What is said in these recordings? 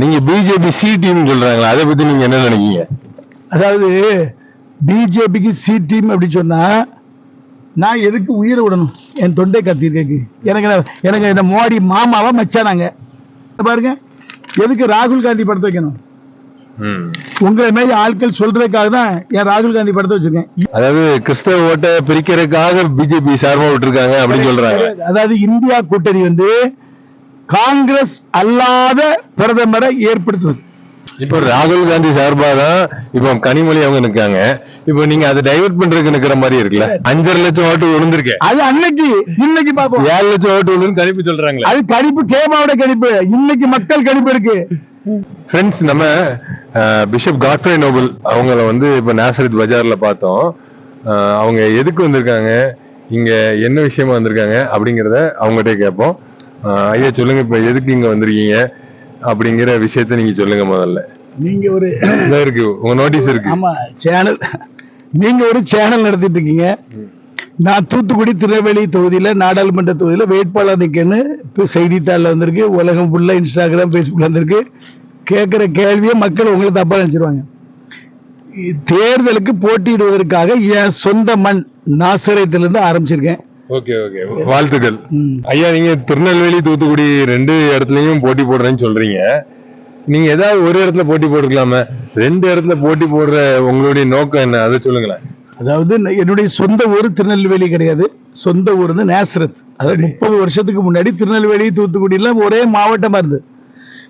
நீங்க BJP C team சொல்றாங்களா அதை பத்தி நீங்க என்ன நினைக்கீங்க அதாவது பிஜேபிக்கு சி டீம் அப்படி சொன்னா நான் எதுக்கு உயிரை விடணும்? என் தொண்டை கத்திருக்கேக்கு. எனக்கு எனக்கு இந்த மோடி மாமாவா மச்சானாங்க. பாருங்க எதுக்கு ராகுல் காந்தி படத்தை வைக்கணும். உங்களை மாரி ஆட்கள் சொல்றதுக்காக தான் என் ராகுல் காந்தி படத்தை வச்சிருக்கேன். அதாவது கிறிஸ்தவ ஓட்டை பிரிக்கிறதுக்காக பிஜேபி சார்பா விட்டுருக்காங்க அப்படின்னு சொல்றாங்க. அதாவது இந்தியா கூட்டணி வந்து காங்கிரஸ் அல்லாத பிரதமரை ஏற்படுத்துவது. இப்போ ராகுல் காந்தி சார்பா தான் இப்போ கனிமொழி அவங்க நிக்காங்க இப்போ நீங்க அதை டைவர்ட் பண்றதுக்கு நிக்கிற மாதிரி இருக்குல்ல? அஞ்சரை லட்சம் ஓட்டு விழுந்திருக்கு. அது அன்னைக்கு இன்னைக்கு பார்ப்போம். ஏழு லட்சம் ஓட்டு விழுந்து கணிப்பு சொல்றாங்களே. அது கணிப்பு கேமாவோட கணிப்பு. இன்னைக்கு மக்கள் கணிப்பு இருக்கு. ஃப்ரெண்ட்ஸ் நம்ம பிஷப் காட்ஃப்ரே நோபல் அவங்கள வந்து இப்போ நாசரித் பஜார்ல பார்த்தோம். அவங்க எதுக்கு வந்திருக்காங்க? இங்க என்ன விஷயமா வந்திருக்காங்க? அப்படிங்கிறத அவங்ககிட்ட கேட்போம். ஐயா சொல்லுங்க. இப்போ எதுக்கு இங்க வந்திருக்கீங்க? அப்படிங்கிற விஷயத்த நீங்க சொல்லுங்க முதல்ல. நீங்க ஒரு இருக்கு. உங்க நோட்டீஸ் இருக்கு. ஆமா சேனல் நீங்க ஒரு சேனல் நடத்திட்டு இருக்கீங்க. நான் தூத்துக்குடி திருநெல்வேலி தொகுதியில நாடாளுமன்ற தொகுதியில வேட்பாளர் நிக்கன்னு இப்போ செய்தித்தாள்ல வந்திருக்கு. உலகம் ஃபுல்லா இன்ஸ்டாகிராம் ஃபேஸ்புக்ல வந்திருக்கு. கேட்கிற கேள்வியை மக்கள் உங்களை தப்பா நினைச்சிருவாங்க. தேர்தலுக்கு போட்டியிடுவதற்காக என் சொந்த மண் நாசரத்திலிருந்து ஆரம்பிச்சிருக்கேன். Okay okay. வாழ்த்துக்கள். ஐயா நீங்க திருநெல்வேலி தூத்துக்குடி ரெண்டு இடத்துலயும் போட்டி போடுறேன்னு சொல்றீங்க. நீங்க ஏதாவது ஒரு இடத்துல போட்டி போட்டுக்கலாமே? ரெண்டு இடத்துல போட்டி போடுற உங்களுடைய நோக்கம் என்ன? அதை சொல்லுங்களேன். அதாவது என்னுடைய சொந்த ஊர் திருநெல்வேலி கிடையாது. சொந்த ஊர் வந்து நேசரத். அதாவது முப்பது வருஷத்துக்கு முன்னாடி திருநெல்வேலி தூத்துக்குடி எல்லாம் ஒரே மாவட்டமா இருந்தது.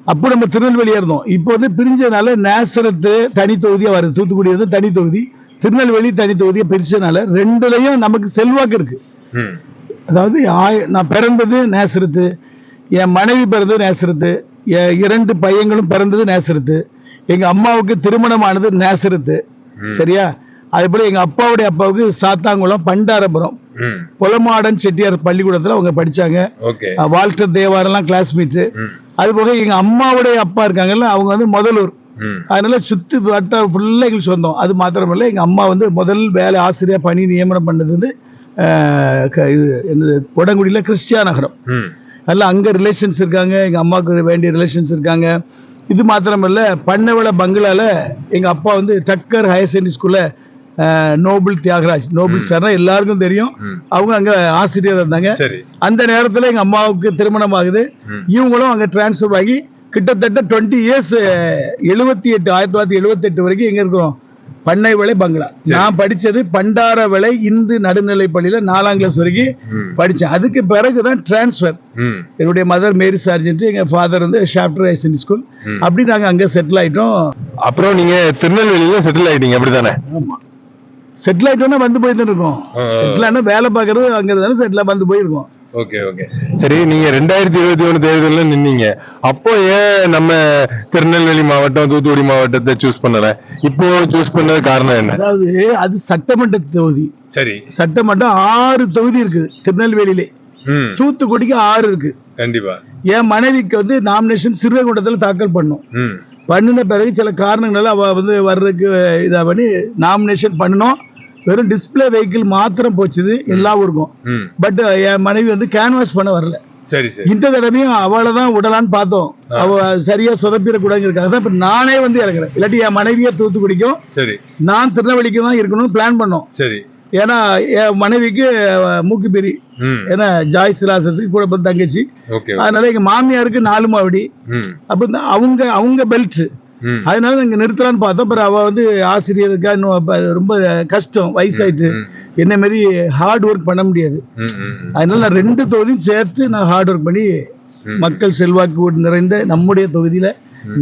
அப்போ நம்ம திருநெல்வேலியா இருந்தோம். இப்போ வந்து பிரிஞ்சதுனால நேசரத்து தனி தொகுதியா வருது. தூத்துக்குடி வந்து தனி தொகுதி. திருநெல்வேலி தனி தொகுதியை பிரிச்சதுனால ரெண்டுலயும் நமக்கு செல்வாக்கு இருக்கு. ம். அதாவது நான் பிறந்தது நேசரத்து என் மனைவி பிறந்தது நேசரத்து என் இரண்டு பையங்களும் பிறந்தது நேசரத்து எங்க அம்மாவுக்கு திருமணமானது நேசரத்து. சரியா அதே போல எங்க அப்பாவுடைய அப்பாவுக்கு சாத்தாங்குளம் பண்டாரபுரம். புலமாடன் செட்டியார் பள்ளிக்கூடத்துல அவங்க படிச்சாங்க வால்டர் தேவாரெல்லாம் கிளாஸ்மேட்டு. அது போக எங்க அம்மாவுடைய அப்பா இருக்காங்கல்ல அவங்க வந்து முதலூர். அதனால சுத்து வட்ட ஃபுல்லா எங்களுக்கு சொந்தம் அது மாத்திரமல்ல எங்க அம்மா வந்து முதல் வேலை ஆசிரியர் பணி நியமனம் பண்ணது வந்து இது என்னது உடங்குடியில கிறிஸ்டியா நகரம். அதில் அங்கே ரிலேஷன்ஸ் இருக்காங்க எங்கள் அம்மாவுக்கு வேண்டிய ரிலேஷன்ஸ் இருக்காங்க. இது மாத்திரமல்ல பண்ணவள பங்களால எங்கள் அப்பா வந்து டக்கர் ஹையர் செகண்டரி ஸ்கூலில் நோபல் தியாகராஜ் நோபல் சார்னா எல்லாருக்கும் தெரியும். அவங்க அங்கே ஆசிரியர் இருந்தாங்க. அந்த நேரத்தில் எங்கள் அம்மாவுக்கு திருமணம் ஆகுது. இவங்களும் அங்கே டிரான்ஸ்ஃபர் ஆகி கிட்டத்தட்ட டுவெண்ட்டி இயர்ஸ் எழுபத்தி எட்டு ஆயிரத்தி தொள்ளாயிரத்தி எழுபத்தெட்டு வரைக்கும் எங்கே இருக்கிறோம். பண்ணை விலை பங்களா. நான் படிச்சது பண்டார விலை இந்து நடுநிலை பள்ளியில நாலாம் கிளாஸ் வரைக்கும். படிச்சேன். அதுக்கு பிறகு தான் டிரான்ஸ்ஃபர் ம். என்னுடைய மதர் மேரி சார்ஜென்ட் எங்க ஃபாதர் வந்து ஷாப்டர் ஹைசன் ஸ்கூல். அப்படி நாங்க அங்க செட்டில் ஆயிட்டோம். அப்புறம் நீங்க திருநெல்வேலியில செட்டில் ஆயிட்டீங்க அப்படிதானே ஆமா. செட்டில் ஆயிட்டோம்னா வந்து போயிட்டு இருக்கோம். செட்டில் ஆனா வேலை பார்க்கறது அங்க இருந்தாலும் செட்டில் வந்து போயிருக்கோம். Okay okay. சரி நீங்க ரெண்டாயிரத்தி இருபத்தி ஒண்ணு தேர்தல்ல நின்னீங்க. அப்போ ஏன் நம்ம திருநெல்வேலி மாவட்டம் தூத்துக்குடி மாவட்டத்தை சூஸ் பண்ணல? இப்போ சூஸ் பண்ணது காரணம் என்ன? அதாவது அது சட்டமன்ற தொகுதி. சரி. சட்டமன்றம் ஆறு தொகுதி இருக்குது திருநெல்வேலியிலே. ம். தூத்துக்குடிக்கு ஆறு இருக்கு. கண்டிப்பா. என் மனைவிக்கு வந்து நாமினேஷன் சிறுவைகுண்டத்தில் தாக்கல் பண்ணோம். ம். பண்ணின பிறகு சில காரணங்களால அவ வந்து வர்றதுக்கு இதாக பண்ணி நாமினேஷன் பண்ணணும் வெறும் டிஸ்ப்ளே வெஹிக்கிள் மாத்திரம் போச்சுது எல்லா ஊருக்கும். ம். பட் என் மனைவி வந்து கேன்வாஸ் பண்ண வரல. இந்த தடவையும் அவளை தான் விடலான்னு பார்த்தோம். அவ சரியா சொதப்பிடக்கூடாதுங்கிறதுக்காக தான் இப்ப நானே வந்து இறங்குறேன். இல்லாட்டி என் மனைவியை தூத்துக்குடிக்கும் சரி. நான் திருநெல்வேலிக்கு தான் இருக்கணும்னு பிளான் பண்ணோம். சரி. ஏன்னா என் மனைவிக்கு மூக்கு பெரி ஏன்னா ஜாய் சிலாசத்துக்கு கூட தங்கச்சி. அதனால எங்க மாமியாருக்கு நாலு மாவடி. அப்ப அவங்க அவங்க பெல்ட் அதனால இங்க நிறுத்தலாம்னு பார்த்தோம். அப்புறம் அவ வந்து ஆசிரியருக்கா இன்னும் ரொம்ப கஷ்டம் வயசாயிட்டு. என்ன மாதிரி ஹார்ட் ஒர்க் பண்ண முடியாது. அதனால நான் ரெண்டு தொகுதியும் சேர்த்து நான் ஹார்ட் ஒர்க் பண்ணி. மக்கள் செல்வாக்கு நிறைந்த நம்முடைய தொகுதியில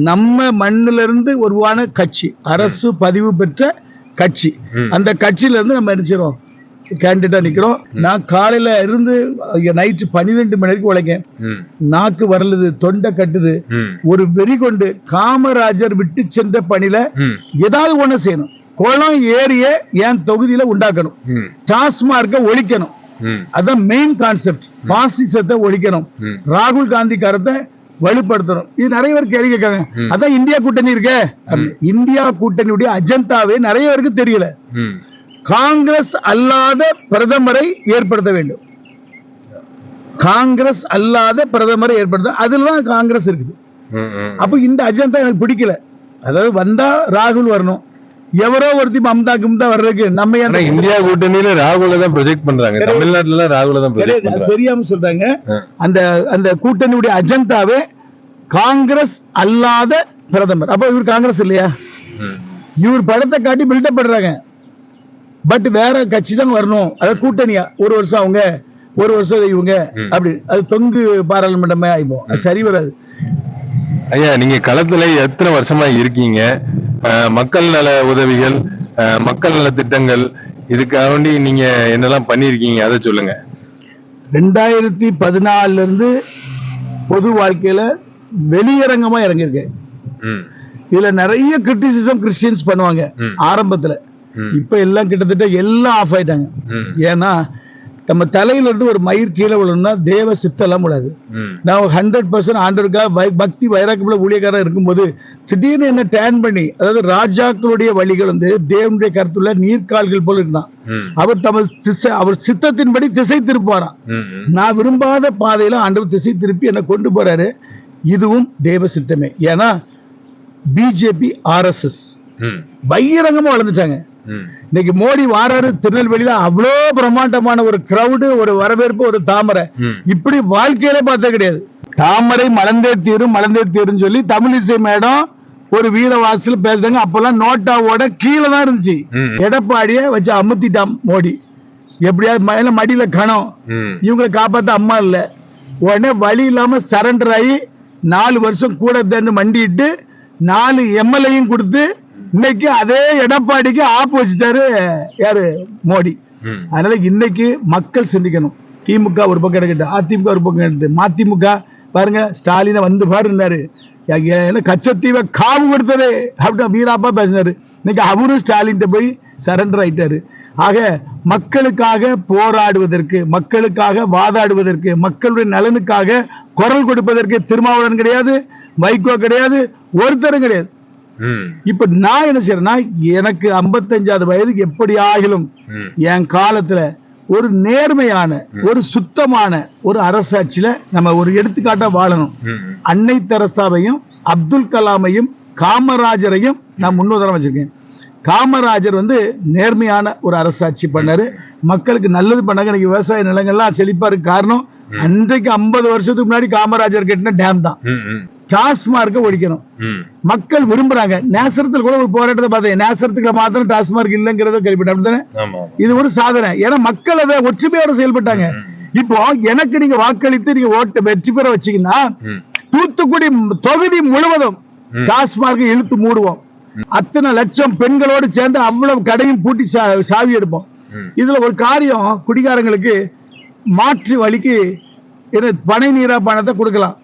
நம்ம மண்ணுல இருந்து உருவான கட்சி அரசு பதிவு பெற்ற கட்சி. அந்த கட்சியில இருந்து நம்ம நினைச்சிரோம் கேண்டிடேட்டா நிக்கிறோம். நான் காலையில இருந்து நைட்டு பன்னிரெண்டு மணி வரைக்கும் உழைக்கேன். நாக்கு வரலுது தொண்டை கட்டுது. ஒரு வெறி கொண்டு காமராஜர் விட்டு சென்ற பணியில ஏதாவது ஒண்ணு செய்யணும். குளம் ஏரிய என் தொகுதியில உண்டாக்கணும். டாஸ்மார்க்க ஒழிக்கணும். அதான் மெயின் கான்செப்ட் பாசிசத்தை ஒழிக்கணும். ராகுல் காந்தி கருத்தை வலுப்படுத்தணும். இது நிறைய பேர் கேள்வி கேட்காங்க. அதான் இந்தியா கூட்டணி இருக்கே. இந்தியா கூட்டணியுடைய அஜெண்டாவே நிறைய பேருக்கு தெரியல. காங்கிரஸ் அல்லாத பிரதமரை ஏற்படுத்த வேண்டும். காங்கிரஸ் அல்லாத பிரதமரை ஏற்படுத்த அதுல தான் காங்கிரஸ் இருக்குது. அப்ப இந்த அஜெண்டா எனக்கு பிடிக்கல. அதாவது வந்தா ராகுல் வரணும். எவரோ ஒருத்தி மம்தா கும்தா வர்றதுக்கு நம்ம இந்தியா கூட்டணியில ராகுல தான் ப்ரொஜெக்ட் பண்றாங்க. தமிழ்நாட்டுல ராகுல தான் ப்ரொஜெக்ட் தெரியாம சொல்றாங்க. அந்த அந்த கூட்டணியுடைய அஜெண்டாவே காங்கிரஸ் அல்லாத பிரதமர். அப்ப இவர் காங்கிரஸ் இல்லையா. இவர் படத்தை காட்டி பில்டப் பண்றாங்க. பட் வேற கட்சி தான் வரணும். அதாவது கூட்டணியா ஒரு வருஷம் அவங்க ஒரு வருஷம் இவங்க. அப்படி அது தொங்கு பாராளுமன்றமே ஆயிப்போம் சரி வராது. ஐயா நீங்க களத்துல எத்தனை வருஷமா இருக்கீங்க? மக்கள் நல உதவிகள் மக்கள் நல திட்டங்கள் இதுக்காக வேண்டி நீங்க என்னெல்லாம் பண்ணிருக்கீங்க அதை சொல்லுங்க. ரெண்டாயிரத்தி பதினாலுல இருந்து பொது வாழ்க்கையில வெளியரங்கமா இறங்கியிருக்கேன். இதுல நிறைய கிரிட்டிசிசம் கிறிஸ்டியன்ஸ் பண்ணுவாங்க. ஆரம்பத்துல. இப்ப எல்லாம் கிட்டத்தட்ட எல்லாம் ஆஃப் ஆயிட்டாங்க. ஏன்னா நம்ம தலையில இருந்து ஒரு மயிர் கீழே விழணும்னா தேவ சித்தெல்லாம் விடாது நான் ஹண்ட்ரட் பர்சன்ட் ஆண்டருக்கா பக்தி வைராக்கமுள்ள ஊழியக்காரன் இருக்கும்போது திடீர்னு என்ன டேன் பண்ணி அதாவது ராஜாக்களுடைய வழிகள் வந்து தேவனுடைய கருத்துள்ள நீர்க்கால்கள் போல இருந்தான். அவர் தமது திசை அவர் சித்தத்தின்படி திசை திருப்பாராம். நான் விரும்பாத பாதையில ஆண்டவர் திசை திருப்பி என்னை கொண்டு போறாரு. இதுவும் தேவ சித்தமே. ஏன்னா பிஜேபி ஆர்எஸ்எஸ் பகிரங்கமா வளர்ந்துட்டாங்க. இன்னைக்கு மோடி வாராரு திருநெல்வேலியில அவ்வளோ பிரம்மாண்டமான ஒரு கிரவுடு ஒரு வரவேற்பு ஒரு தாமரை. இப்படி வாழ்க்கையில பார்த்தது கிடையாது. தாமரை மலர்ந்தே தீரும் மலர்ந்தே தீரும் சொல்லி தமிழிசை மேடம் ஒரு வீரவாசல் பேசுறாங்க. அப்பெல்லாம் நோட்டாவோட கீழே தான் இருந்துச்சு. எடப்பாடிய வச்சு அமுத்திட்டான் மோடி. எப்படியாவது மடியில கணம். இவங்களை காப்பாத்த அம்மா இல்ல. உடனே வழி இல்லாம சரண்டர் ஆகி நாலு வருஷம் கூட தண்டு மண்டிட்டு நாலு எம்எல்ஏயும் கொடுத்து இன்னைக்கு அதே எடப்பாடிக்கு ஆப்பு வச்சுட்டாரு யாரு? மோடி. அதனால இன்னைக்கு மக்கள் சிந்திக்கணும். திமுக ஒரு பக்கம் எடுக்கட்டும் அதிமுக ஒரு பக்கம் எடுத்து மதிமுக பாருங்க ஸ்டாலினை வந்து பாருன்னாரு கச்சத்தீவை காவு கொடுத்தது அப்படின்னு வீராப்பா பேசினாரு. இன்னைக்கு அவரும் ஸ்டாலின் போய் சரண்டர் ஆயிட்டாரு. ஆக மக்களுக்காக போராடுவதற்கு மக்களுக்காக வாதாடுவதற்கு மக்களுடைய நலனுக்காக குரல் கொடுப்பதற்கு திருமாவளவன் கிடையாது வைகோ கிடையாது ஒருத்தரும் கிடையாது. இப்ப நான் என்ன செய்யறேன்னா எனக்கு 55வது வயதுக்கு எப்படி ஆகிலும். என் காலத்துல ஒரு நேர்மையான ஒரு சுத்தமான ஒரு அரசாட்சியில நம்ம ஒரு எடுத்துக்காட்டா வாழணும். அன்னை தெரசாவையும் அப்துல் கலாமையும் காமராஜரையும் நான் முன்னுதாரணம் வச்சிருக்கேன். காமராஜர் வந்து நேர்மையான ஒரு அரசாட்சி பண்ணாரு. மக்களுக்கு நல்லது பண்ணாங்க. இன்னைக்கு விவசாய நிலங்கள்லாம் செழிப்பா இருக்கு காரணம் அன்றைக்கு 50 வருஷத்துக்கு முன்னாடி காமராஜர் கட்டின டேம் தான். டாஸ்மார்க்கை ஒழிக்கணும். மக்கள் விரும்புறாங்க. நேசரத்தில் கூட ஒரு போராட்டத்தை பார்த்தேன். நேசரத்துக்கு மாத்திரம் டாஸ்மார்க் இல்லைங்கிறத கேள்விப்பட்டேன்? ஆமா இது ஒரு சாதனை. ஏன்னா மக்கள் அதை ஒற்றுமையோட செயல்பட்டாங்க. இப்போ எனக்கு நீங்க வாக்களித்து நீங்க ஓட்டு வெற்றி பெற வச்சீங்கன்னா தூத்துக்குடி தொகுதி முழுவதும் டாஸ்மார்க் இழுத்து மூடுவோம். அத்தனை லட்சம் பெண்களோடு சேர்ந்து அவ்வளவு கடையும் பூட்டி சாவி எடுப்போம். இதுல ஒரு காரியம் குடிகாரங்களுக்கு மாற்று வழிக்கு பனை நீரா பணத்தை கொடுக்கலாம்.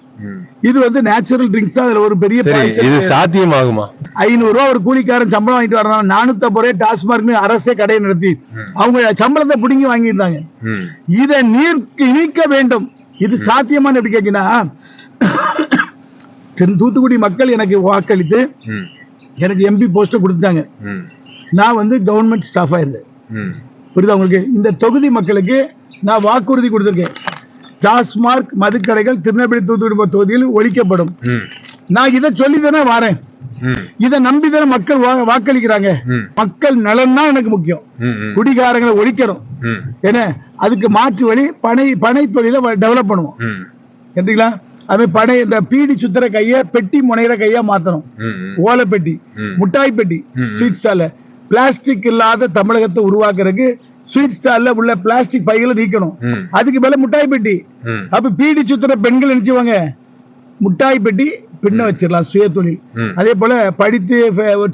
இது வந்து நேச்சுரல் ட்ரிங்க்ஸ் தான். அதுல ஒரு பெரிய இது சாத்தியமாகுமா? ஐநூறு ரூபா ஒரு கூலிக்காரன் சம்பளம் வாங்கிட்டு வர்றான். நானூத்தி ஐம்பது ரூபாய் டாஸ்மார்க்னு அரசே கடையை நடத்தி அவங்க சம்பளத்தை பிடுங்கி வாங்கியிருந்தாங்க. இதை நீர் நீக்க வேண்டும். இது சாத்தியமான எப்படி கேட்டீங்கன்னா தென் தூத்துக்குடி மக்கள் எனக்கு வாக்களித்து எனக்கு எம்பி போஸ்ட்டை கொடுத்தாங்க நான் வந்து கவர்மெண்ட் ஸ்டாஃபாக இருந்தேன். புரியுதா உங்களுக்கு? இந்த தொகுதி மக்களுக்கு நான் வாக்குறுதி கொடுத்துருக்கேன். டாஸ்மார்க் மதுக்கடைகள் திருநெல்வேலி தூத்துக்குடி தொகுதியில் ஒழிக்கப்படும். நான் இதை சொல்லி தானே வரேன் இதை நம்பி தானே மக்கள் வாக்களிக்கிறாங்க. மக்கள் நலன் தான் எனக்கு முக்கியம். குடிகாரங்களை ஒழிக்கணும். என்ன அதுக்கு மாற்று வழி பனை பனை தொழிலை டெவலப் பண்ணுவோம். கேட்டீங்களா? அது பனை இந்த பீடி சுத்துற கைய பெட்டி முனைகிற கையா மாத்தணும். ஓலை பெட்டி. முட்டாய் பெட்டி. ஸ்வீட் ஸ்டால்ல பிளாஸ்டிக் இல்லாத தமிழகத்தை உருவாக்குறதுக்கு ஸ்வீட் ஸ்டால்ல உள்ள பிளாஸ்டிக் பைகளை நீக்கணும். அதுக்கு மேல முட்டாய் பெட்டி. அப்ப பீடி சுத்துற பெண்கள் நினைச்சுவாங்க முட்டாய் பெட்டி பின்ன வச்சிடலாம் சுய தொழில். அதே போல படித்து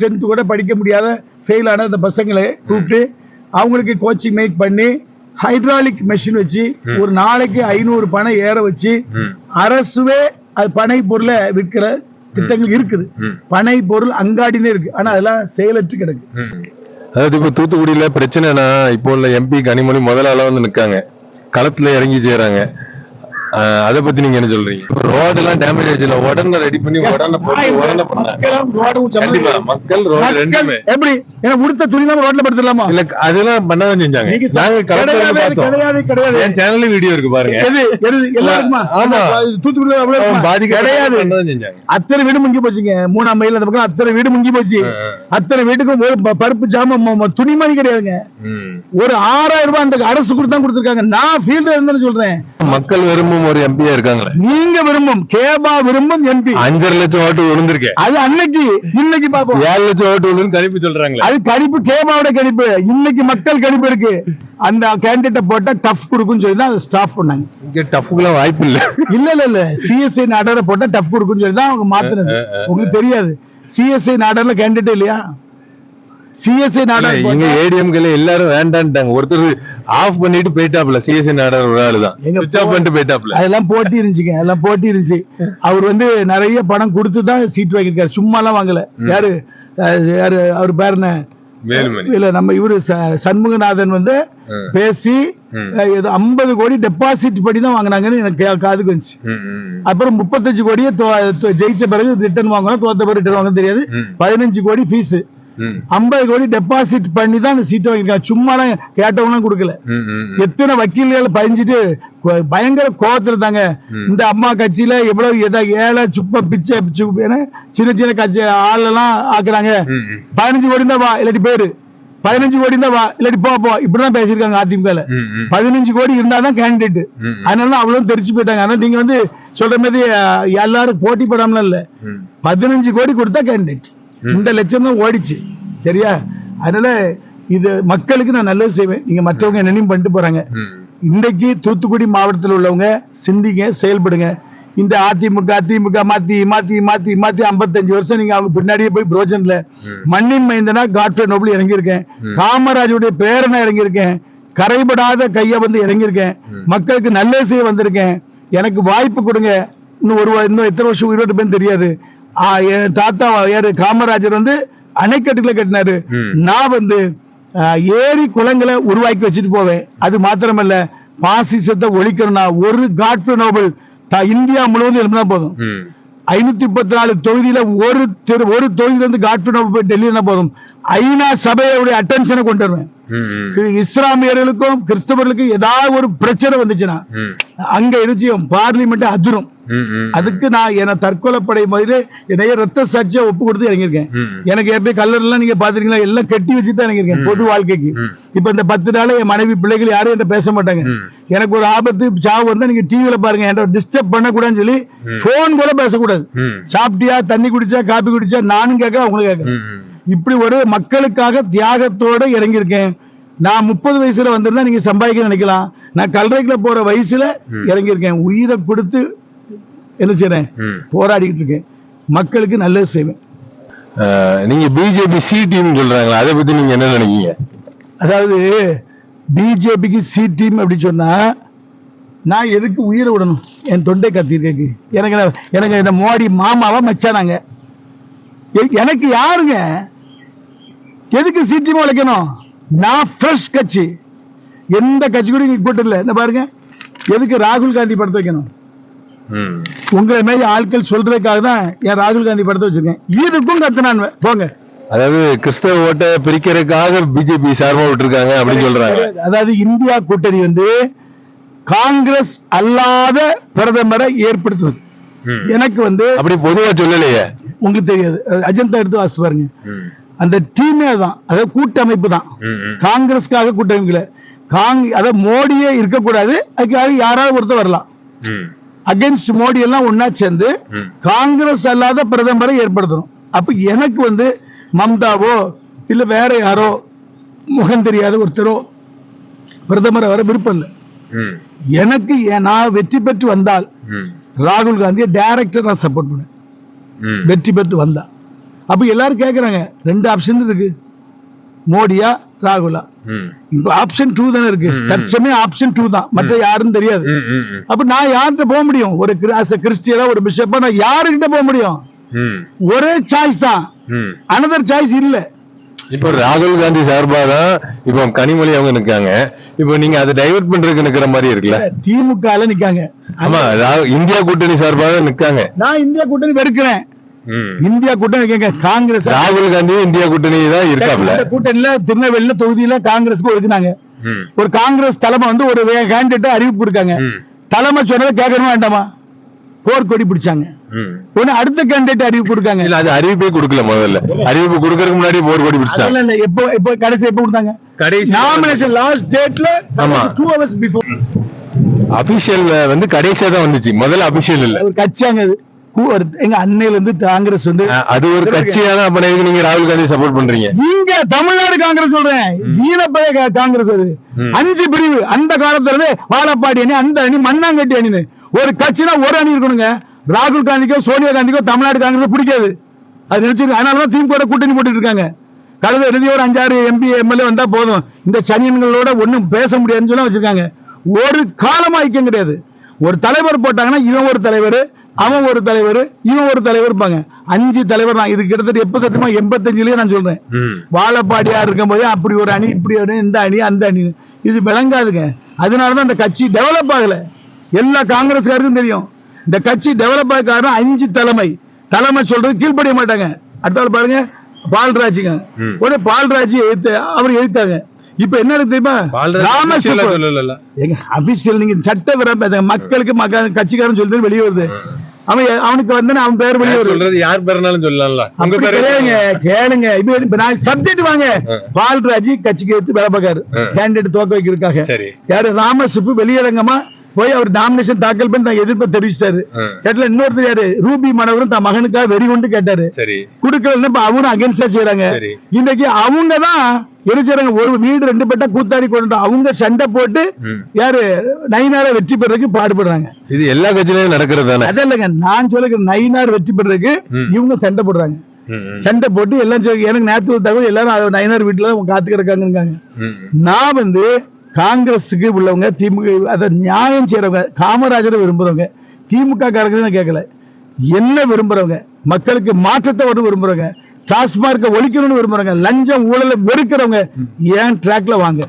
டென்த்து கூட படிக்க முடியாத ஃபெயில் ஆன அந்த பசங்களை கூப்பிட்டு அவங்களுக்கு கோச்சிங் மேக் பண்ணி ஹைட்ராலிக் மெஷின் வச்சு ஒரு நாளைக்கு ஐநூறு பணம் ஏற வச்சு அரசுவே அது பனை பொருளை விற்கிற திட்டங்கள் இருக்குது. பனை பொருள் அங்காடினே இருக்கு. ஆனா அதெல்லாம் செயலற்று கிடக்கு. அதாவது இப்போ தூத்துக்குடியில் பிரச்சனைனா இப்போ உள்ள எம்பி கனிமொழி முதலாளாக வந்து நிற்காங்க களத்தில் இறங்கி செய்கிறாங்க அதை பத்தி நீங்க என்ன சொல்றீங்க? ரோடு எல்லாம் டேமேஜ் ஆச்சுல உடனே ரெடி பண்ணி உடனே கண்டிப்பா மக்கள் ரோடு ரெண்டுமே. எப்படி? ஏன்னா உடுத்த துணி இல்லாம ரோட்ல படுத்துடலாமா? இல்ல அதெல்லாம் பண்ணதான் செஞ்சாங்க. நீங்க நாங்க கிடையாது, கலெக்டர் பார்த்தோம். கிடையாது கிடையாது. என் சேனல்ல வீடியோ இருக்கு பாருங்க. எது? எது? எல்லாருக்குமா? ஆமா. தூத்துக்குடி அவ்வளவு? பாதிக்க கிடையாது. செஞ்சாங்க. அத்தனை வீடு முங்கி போச்சுங்க. மூணாம் மைல் அந்த பக்கம் அத்தனை வீடு முங்கி போச்சு. அத்தனை வீட்டுக்கும் ஒரு பருப்பு ம- துணிமணி கிடையாதுங்க. ஒரு ஆறாயிரம் ரூபாய் அந்த அரசு கொடுத்து தான் கொடுத்துருக்காங்க. நான் ஃபீல்ட்ல இருந்தேன்னு சொல்றேன். மக்கள் விரும்பும் ஒரு எம்பியா இருக்காங்களே. நீங்க விரும்பும் கேபா விரும்பும் எம்பி அஞ்சரை லட்சம் ஓட்டு விழுந்திருக்கேன் அது அன்னைக்கு இன்னைக்கு பாப்போம் ஏழு லட்சம் ஓட்டு விழுந்து கணிப்பு சொல்றாங்களே. அது கணிப்பு கேபாவோட கணிப்பு. இன்னைக்கு மக்கள் கணிப்பு இருக்கு. அந்த கேண்டிடேட் போட்டா டஃப் கொடுக்குன்னு சொல்லி தான் ஸ்டாப் பண்ணாங்க இங்க டஃப்க்குலாம் வாய்ப்பு இல்ல. இல்ல இல்ல இல்ல. சிஎஸ்ஐ நாடரை போட்டா டஃப் கொடுக்குன்னு சொல்லி தான் அவங்க மாத்துனது. உங்களுக்கு தெரியாது. சிஎஸ்ஐ நாடர்ல கேண்டிடேட் இல்லையா? சிஎஸ்ஐ நாடர் இங்க ஏடிஎம்கல எல்லாரும் வேண்டான்ட்டாங்க. ஒருத்தர் ஆஃப் பண்ணிட்டு போயிட்டாப்ல சிஎஸ்சி நாடர் ஒரு ஆளு தான் பண்ணிட்டு போயிட்டாப்ல அதெல்லாம் போட்டி இருந்துச்சுங்க அதெல்லாம் போட்டி இருந்துச்சு. அவர் வந்து நிறைய பணம் கொடுத்து தான் சீட் வாங்கியிருக்காரு. சும்மாலாம் வாங்கல. யாரு? யாரு? அவர் பேர் என்ன? இல்ல நம்ம இவரு சண்முகநாதன் வந்து. பேசி ஏதோ ஐம்பது கோடி டெபாசிட் பண்ணி தான் வாங்கினாங்கன்னு எனக்கு காதுக்கு வந்துச்சு. அப்புறம் முப்பத்தஞ்சு கோடியே ஜெயிச்ச பிறகு ரிட்டர்ன் வாங்கணும் தோத்த பிறகு ரிட்டர்ன் வாங்க தெரியாது. பதினஞ்சு கோடி ஃபீஸ் ஐம்பது கோடி டெபாசிட் பண்ணி தான் அந்த சீட்டை வாங்கியிருக்காங்க சும்மாலாம் கேட்டவங்களாம் கொடுக்கல. எத்தனை வக்கீல்கள் பதிஞ்சிட்டு பயங்கர கோவத்துல இருந்தாங்க. இந்த அம்மா கட்சியில எவ்வளவு எதா ஏழை சுப்ப பிச்சை பிச்சு சின்ன சின்ன கட்சி ஆளெல்லாம் ஆக்குறாங்க ம், ம். பதினஞ்சு கோடி தான் வா இல்லாட்டி பேரு பதினஞ்சு கோடி தான் வா இல்லாட்டி போ போ இப்படிதான் பேசியிருக்காங்க அதிமுக ம், ம். பதினஞ்சு கோடி இருந்தாதான் கேண்டிடேட். அதனால அவ்வளவு தெரிச்சு போயிட்டாங்க அதனால நீங்க வந்து சொல்ற மாதிரி எல்லாரும் போட்டி போடாமல இல்ல. பதினஞ்சு கோடி கொடுத்தா கேண்டிடேட். இந்த லட்சம் தான் ஓடிச்சு. சரியா? அதனால இது மக்களுக்கு நான் நல்லது செய்வேன். நீங்க மற்றவங்க என்னையும் பண்ணிட்டு போறாங்க. இன்றைக்கு தூத்துக்குடி மாவட்டத்தில் உள்ளவங்க சிந்திங்க செயல்படுங்க. இந்த அதிமுக அதிமுக மாத்தி மாத்தி மாத்தி மாத்தி 55 வருஷம் நீங்க அவங்க பின்னாடியே போய் புரோஜன்ல. மண்ணின் மைந்தனா காட்ஃபே நோபல் இறங்கியிருக்கேன். காமராஜுடைய பேரனை இறங்கியிருக்கேன். கரைபடாத கைய வந்து இறங்கியிருக்கேன். மக்களுக்கு நல்லது செய்ய வந்திருக்கேன். எனக்கு வாய்ப்பு கொடுங்க. இன்னும் ஒரு இன்னும் எத்தனை வருஷம் உயிரோட்டு பேர் தெரியாது. தாத்தா யாரு காமராஜர் வந்து அணைக்கட்டுகளை கட்டினாரு. நான் வந்து ஏரி குளங்களை உருவாக்கி வச்சுட்டு போவேன் அது மாத்திரமல்ல பாசிசத்தை ஒழிக்கணும்னா ஒரு காட்ஃபே நோபல் இந்தியா முழுவதும் எழுப்பினா போதும். ஐநூத்தி முப்பத்தி நாலு தொகுதியில ஒரு தெரு ஒரு தொகுதியில இருந்து காட்ஃபே நோபல் போய் டெல்லி போதும் ஐநா சபையோட அட்டென்ஷனை கொண்டு வருவேன் இஸ்லாமியர்களுக்கும் கிறிஸ்தவர்களுக்கும் ஏதாவது ஒரு பிரச்சனை வந்துச்சுன்னா. அங்க இருச்சியும் பார்லிமெண்ட் அதிரும். அதுக்கு நான் என்ன தற்கொலைப்படை முதல்ல என்னைய ரத்த சாட்சியா ஒப்பு கொடுத்து இறங்கியிருக்கேன். எனக்கு எப்படி கல்லர் எல்லாம் நீங்க பாத்துருக்கீங்களா எல்லாம் கட்டி வச்சு தான் இறங்கியிருக்கேன் பொது வாழ்க்கைக்கு. இப்ப இந்த பத்து நாள் என் மனைவி பிள்ளைகள் யாரும் என்கிட்ட பேச மாட்டாங்க. எனக்கு ஒரு ஆபத்து சாவு வந்தா நீங்க டிவில பாருங்க என்கிட்ட டிஸ்டர்ப் பண்ணக்கூடாதுன்னு சொல்லி போன் கூட பேசக்கூடாது. சாப்பிட்டியா தண்ணி குடிச்சா காபி குடிச்சா நானும் கேட்க அவங்களும் கேட்க. இப்படி ஒரு மக்களுக்காக தியாகத்தோட இறங்கியிருக்கேன் நான் முப்பது வயசுல வந்திருந்தா நீங்க சம்பாதிக்க நினைக்கலாம். நான் கல்றைக்குல போற வயசுல இறங்கியிருக்கேன். உயிரை கொடுத்து என்ன செய்றேன். போராடிக்கிட்டு இருக்கேன். மக்களுக்கு நல்லது செய்வேன். நீங்க பிஜேபி சி டீம் சொல்றாங்களா அதை பத்தி நீங்க என்ன நினைக்கீங்க அதாவது பிஜேபிக்கு சி டீம் அப்படி சொன்னா நான் எதுக்கு உயிரை விடணும்? என் தொண்டை கத்திருக்கு எனக்கு எனக்கு இந்த மோடி மாமாவா மச்சானாங்க எனக்கு யாருங்க? எதுக்கு சி டீம் உழைக்கணும்? நான் ஃப்ரெஷ் கட்சி. எந்த கட்சி கூட கூட்டம் இல்லை. இந்த பாருங்க எதுக்கு ராகுல் காந்தி படத்தை வைக்கணும். உங்களை மாதிரி ஆட்கள் சொல்றதுக்காக தான் என் ராகுல் காந்தி படத்தை வச்சிருக்கேன். இதுக்கும் கத்துனான் போங்க. அதாவது கிறிஸ்தவ ஓட்டை பிரிக்கிறதுக்காக பிஜேபி சார்பா விட்டுருக்காங்க அப்படின்னு சொல்றாங்க. அதாவது இந்தியா கூட்டணி வந்து காங்கிரஸ் அல்லாத பிரதமரை ஏற்படுத்துவது. எனக்கு வந்து அப்படி பொதுவா சொல்லலையே. உங்களுக்கு தெரியாது. அஜந்தா எடுத்து வாசி பாருங்க. அந்த டீமே தான் அதாவது கூட்டமைப்பு தான். காங்கிரஸ்க்காக கூட்டமைப்புல காங் அதாவது மோடியே இருக்கக்கூடாது அதுக்காக யாராவது ஒருத்தர் வரலாம். அகைன்ஸ்ட் மோடி எல்லாம் ஒன்னா சேர்ந்து. காங்கிரஸ் அல்லாத பிரதமரை ஏற்படுத்தணும் அப்ப எனக்கு வந்து மம்தாவோ இல்ல வேற யாரோ முகம் தெரியாத ஒருத்தரோ பிரதமரை வர விருப்பம் இல்லை. எனக்கு நான் வெற்றி பெற்று வந்தால். ராகுல் காந்தியை டைரக்டர் நான் சப்போர்ட் பண்ணேன். வெற்றி பெற்று வந்தா அப்ப எல்லாரும் கேக்குறாங்க ரெண்டு ஆப்ஷன் இருக்கு. மோடியா ராகுலா. இப்ப ஆப்ஷன் டூ தானே இருக்கு. தற்சமே ஆப்ஷன் டூ தான். மற்ற யாரும் தெரியாது. அப்ப நான் யார்கிட்ட போக முடியும்? ஒரு கிறிஸ்டியனா ஒரு பிஷப்பா நான் யாருக்கிட்ட போக முடியும். ஒரே சாய்ஸ் தான். அனதர் சாய்ஸ் இல்ல. இப்போ ராகுல் காந்தி சார்பா தான் இப்போ கனிமொழி அவங்க நிக்காங்க. இப்போ நீங்க அதை டைவர்ட் பண்றதுக்கு நிக்கிற மாதிரி இருக்குல்ல? திமுக நிக்காங்க. ஆமா இந்தியா கூட்டணி சார்பா தான் நிக்காங்க. நான் இந்தியா கூட்டணி வெறுக்கிறேன். இந்தியா கூட்டணி கேங்க காங்கிரஸ். ராகுல் காந்தி இந்தியா கூட்டணி தான் இருக்காப்ல கூட்டணியில திருநெல்வேலியில தொகுதியில காங்கிரஸ்க்கு ஒதுக்குனாங்க. ஒரு காங்கிரஸ் தலைமை வந்து ஒரு கேண்டிடேட் அறிவிப்பு கொடுக்காங்க. ம். தலைமை சொன்னதை கேட்கணுமா வேண்டாமா? போர்க்கொடி பிடிச்சாங்க. ஒண்ணு அடுத்த கேண்டிடேட் அறிவிப்பு கொடுக்காங்க. இல்ல அது அறிவிப்பே கொடுக்கல முதல்ல. அறிவிப்பு கொடுக்கறதுக்கு முன்னாடி போர் கொடி பிடிச்சாங்க இல்ல எப்போ எப்போ கடைசி எப்போ கொடுத்தாங்க? கடைசி நாமினேஷன் லாஸ்ட் டேட்ல ஆமா. டூ ஹவர்ஸ் பிஃபோர் அபிஷியல் வந்து கடைசியா தான் வந்துச்சு. முதல்ல அபிஷியல் இல்ல. ஒரு கட்சியாங்க அது. எங்க அன்னையில இருந்து காங்கிரஸ் வந்து அது ஒரு கட்சியா தான் நீங்க ராகுல் காந்தி சப்போர்ட் பண்றீங்க. நீங்க தமிழ்நாடு காங்கிரஸ் சொல்றேன். ஈனப்பய காங்கிரஸ் அது. அஞ்சு பிரிவு. அந்த காலத்துல இருந்து வாழப்பாடி அணி அந்த அணி மண்ணாங்கட்டி அணின்னு. ஒரு கட்சினா ஒரு அணி இருக்கணுங்க. ராகுல் காந்திக்கோ சோனியா காந்திக்கோ தமிழ்நாடு காங்கிரஸ் பிடிக்காது. அது நினைச்சிருக்க அதனாலதான் திமுக கூட்டணி போட்டுட்டு இருக்காங்க. கடந்த ஒரு அஞ்சாறு எம்பி எம்எல்ஏ வந்தா போதும். இந்த சனியன்களோட ஒண்ணும் பேச முடியாதுன்னு சொல்லி வச்சிருக்காங்க. ஒரு காலமா ஐக்கியம் கிடையாது. ஒரு தலைவர் போட்டாங்கன்னா இவன் ஒரு தலைவர். அவன் ஒரு தலைவர் இவன் ஒரு தலைவர் இருப்பாங்க. அஞ்சு தலைவர் தான். இது கிட்டத்தட்ட எப்ப கட்டுமா எண்பத்தஞ்சுலயே நான் சொல்றேன். வாழப்பாடியா இருக்கும் போது அப்படி ஒரு அணி இப்படி ஒரு இந்த அணி அந்த அணி. இது விளங்காதுங்க. அதனாலதான் இந்த கட்சி டெவலப் ஆகல. எல்லா காங்கிரஸ்காருக்கும் தெரியும். இந்த கட்சி டெவலப் ஆக காரணம் அஞ்சு தலைமை. தலைமை சொல்றது கீழ்ப்படிய மாட்டாங்க. அடுத்தாள் பாருங்க பால்ராஜுங்க. உடனே பால்ராஜ் எதிர்த்து அவர் எதிர்த்தாங்க இப்ப என்ன தெரியுமா? எங்க அபிஷியல் நீங்க சட்ட விரும்ப மக்களுக்கு மக்க கட்சிக்காரன் சொல்றது வெளியே வருது. அவன் அவனுக்கு வந்து அவன் பேர் வெளியே சொல்றது? யார் பேருனாலும் சொல்லலாம்ல. உங்க அப்படி பேரு கிடையாதுங்க கேளுங்க இப்ப நான் சப்ஜெக்ட் வாங்க. பால்ராஜ் கட்சிக்கு எடுத்து வேலை பார்க்காரு. கேண்டிடேட் தோக்க வைக்கிறதுக்காக. யாரு? ராமசுப்பு வெளியிடங்கமா போய் அவர் நாமினேஷன் தாக்கல் பண்ணி தான் எதிர்ப்பை தெரிவிச்சிட்டாரு. கேட்டல இன்னொருத்தர் யாரு? ரூபி மனவரும் தன் மகனுக்காக வெறி கொண்டு கேட்டாரு. குடுக்கலன்னு அவரும் அகேன்ஸ்டா செய்யறாங்க இன்னைக்கு அவங்க தான் எரிச்சாங்க ஒரு வீடு ரெண்டு பேட்டா கூத்தாடி கொண்டு அவங்க சண்டை போட்டு. யாரு நைனார வெற்றி பெறதுக்கு பாடுபடுறாங்க. இது எல்லா கட்சியிலயும் நடக்கிறது தானே அதெல்லாம் இல்லைங்க. நான் சொல்லுங்க நைனார் வெற்றி பெறதுக்கு. இவங்க சண்டை போடுறாங்க. சண்டை போட்டு எல்லாம் சொல்லி எனக்கு ஒரு தகவல் எல்லாரும் நயினார் வீட்டுல காத்து கிடக்காங்க நான் வந்து காங்கிரஸுக்கு உள்ளவங்க திமுக அதை நியாயம் செய்யறவங்க காமராஜரை விரும்புறவங்க திமுக காரங்க கேட்கல. என்ன விரும்புறவங்க? மக்களுக்கு மாற்றத்தை ஒன்று விரும்புறவங்க. டாஸ்மார்க்கை ஒழிக்கணும்னு விரும்புறவங்க லஞ்சம் ஊழலை வெறுக்கிறவங்க ஏன் ட்ராக்ல வாங்க.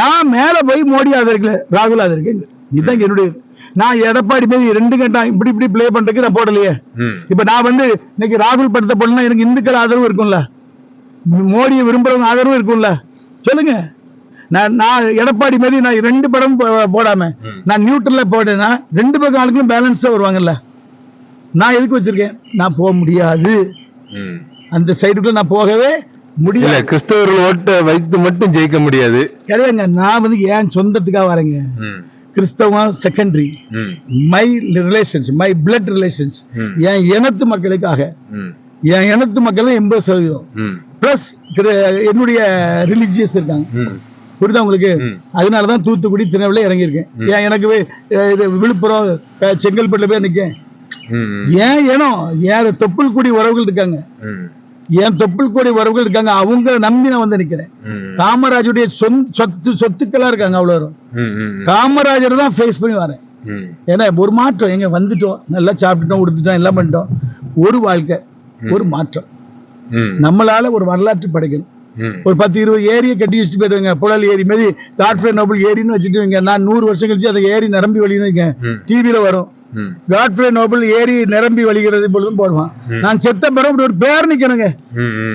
நான் மேல போய் மோடி ஆதரிக்கல ராகுல் ஆதரிக்கங்க இதுதான் என்னுடைய. நான் எடப்பாடி மீது ரெண்டு கட்டம் இப்படி இப்படி ப்ளே பண்றதுக்கு நான் போடலையே. இப்ப நான் வந்து இன்னைக்கு ராகுல் படத்தை போடணும்னா எனக்கு இந்துக்கள் ஆதரவு இருக்கும்ல மோடியை விரும்புறவங்க ஆதரவு இருக்கும்ல சொல்லுங்க நான் நான் எடப்பாடி மீது நான் ரெண்டு படம் போடாம. நான் நியூட்ரல்ல போட்டேன்னா ரெண்டு பக்கம் ஆளுங்களும் பேலன்ஸா வருவாங்கல்ல நான் எதுக்கு வச்சிருக்கேன் நான் போக முடியாது. அந்த சைடுக்குள்ள நான் போகவே முடியாது கிறிஸ்தவர்கள் ஓட்டை வைத்து மட்டும் ஜெயிக்க முடியாது கிடையாதுங்க நான் வந்து ஏன் சொந்தத்துக்காக வரேங்க. கிறிஸ்தவம் செகண்டரி ம். Relations my blood relations. என் இனத்து மக்களுக்காக. என் இனத்து மக்கள் எண்பது சதவீதம். பிளஸ் என்னுடைய ரிலிஜியஸ் இருக்காங்க ம். புரியுதா உங்களுக்கு. அதனாலதான் தூத்துக்குடி திருநெல்வேலி இறங்கியிருக்கேன் ஏன் எனக்கு இது விழுப்புரம் செங்கல்பட்டுல போய் நிக்கேன். ஏன் இனம் ஏன் தொப்புள் கூடி உறவுகள் இருக்காங்க ஏன் தொப்புள் கூடி உறவுகள் இருக்காங்க அவங்க நம்பி நான் வந்து நிக்கிறேன். காமராஜருடைய சொந்த சொத்து சொத்துக்களா இருக்காங்க அவ்வளவு. காமராஜர் தான் ஃபேஸ் பண்ணி வரேன். ஏன்னா ஒரு மாற்றம் எங்க வந்துட்டோம் நல்லா சாப்பிட்டுட்டோம் உடுத்துட்டோம் எல்லாம் பண்ணிட்டோம் ஒரு வாழ்க்கை ஒரு மாற்றம். நம்மளால ஒரு வரலாற்று படைக்கணும். ஒரு பத்து இருபது ஏரியை கட்டி வச்சுட்டு போயிடுவாங்க புழல் ஏரி மாதிரி காட்ஃப்ரே நோபல் ஏரின்னு வச்சுட்டு நான் நூறு வருஷம் கழிச்சு அந்த ஏரி நிரம்பி வழின்னு வைங்க ம். டிவியில வரும். காட்ஃப்ரே நோபல் ஏரி நிரம்பி வழிகிறது பொழுதும் போடுவான். நான் செத்த பிறகு ஒரு பேர் நிக்கணுங்க.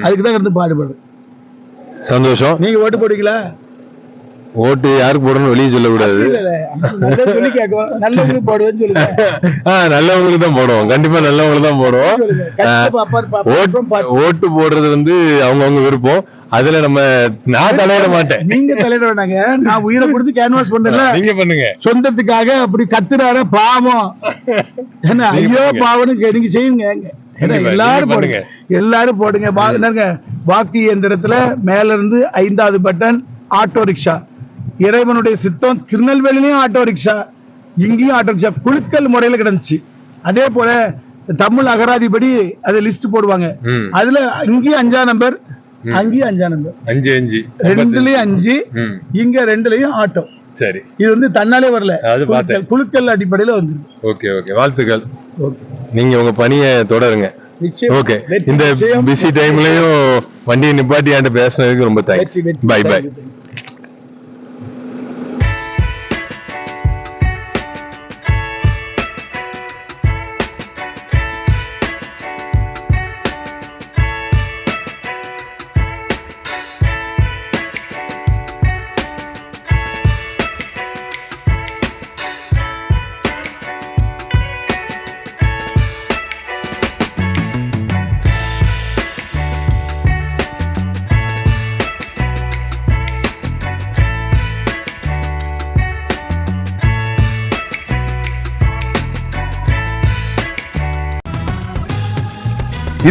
அதுக்கு தான் இருந்து பாடுபடுறேன் சந்தோஷம். நீங்க ஓட்டு போடுவீங்களா? ஓட்டு யாருக்கு போடணும் வெளியே சொல்லக்கூடாது. நல்லவங்களுக்கு தான் போடுவோம். கண்டிப்பா நல்லவங்களுக்கு தான் போடுவோம். ஓட்டு போடுறது வந்து அவங்கவங்க விருப்பம். அதுல நம்ம நான் தலையிட மாட்டேன். நீங்க தலையிட வேண்டாங்க. நான் உயிரை கொடுத்து கேன்வாஸ் பண்ணல. நீங்க பண்ணுங்க. சொந்தத்துக்காக அப்படி கத்துறாரு பாவம். என்ன? ஐயோ பாவம்னு கே- நீங்க செய்யுங்க. ஏன்னா எல்லாரும் போடுங்க. எல்லாரும் போடுங்க. வாக்கு இயந்திரத்துல மேல இருந்து ஐந்தாவது பட்டன் ஆட்டோ ரிக்ஷா இறைவனுடைய சித்தம் திருநெல்வேலிலையும் ஆட்டோ ரிக்ஷா இங்கேயும் ஆட்டோ ரிக்ஷா குழுக்கள் முறையில கிடந்துச்சு. அதே போல தமிழ் அகராதிப்படி அது லிஸ்ட் போடுவாங்க. அதுல இங்கேயும் அஞ்சா நம்பர் அங்கேயும் அஞ்சா நம்பர் அஞ்சு அஞ்சு. ரெண்டுலயும் அஞ்சு. இங்க ரெண்டுலயும் ஆட்டோ சரி. இது வந்து தன்னாலே வரல. அது பார்த்தேன். குழுக்கள் அடிப்படையில வந்துருக்கு. Okay okay. வாழ்த்துக்கள். நீங்க உங்க பணியை தொடருங்க. ஓகே. இந்த. பிஸி டைம்லயும் வண்டியை நிப்பாட்டி என்கிட்ட பேசுனதுக்கு ரொம்ப தேங்க்ஸ். By by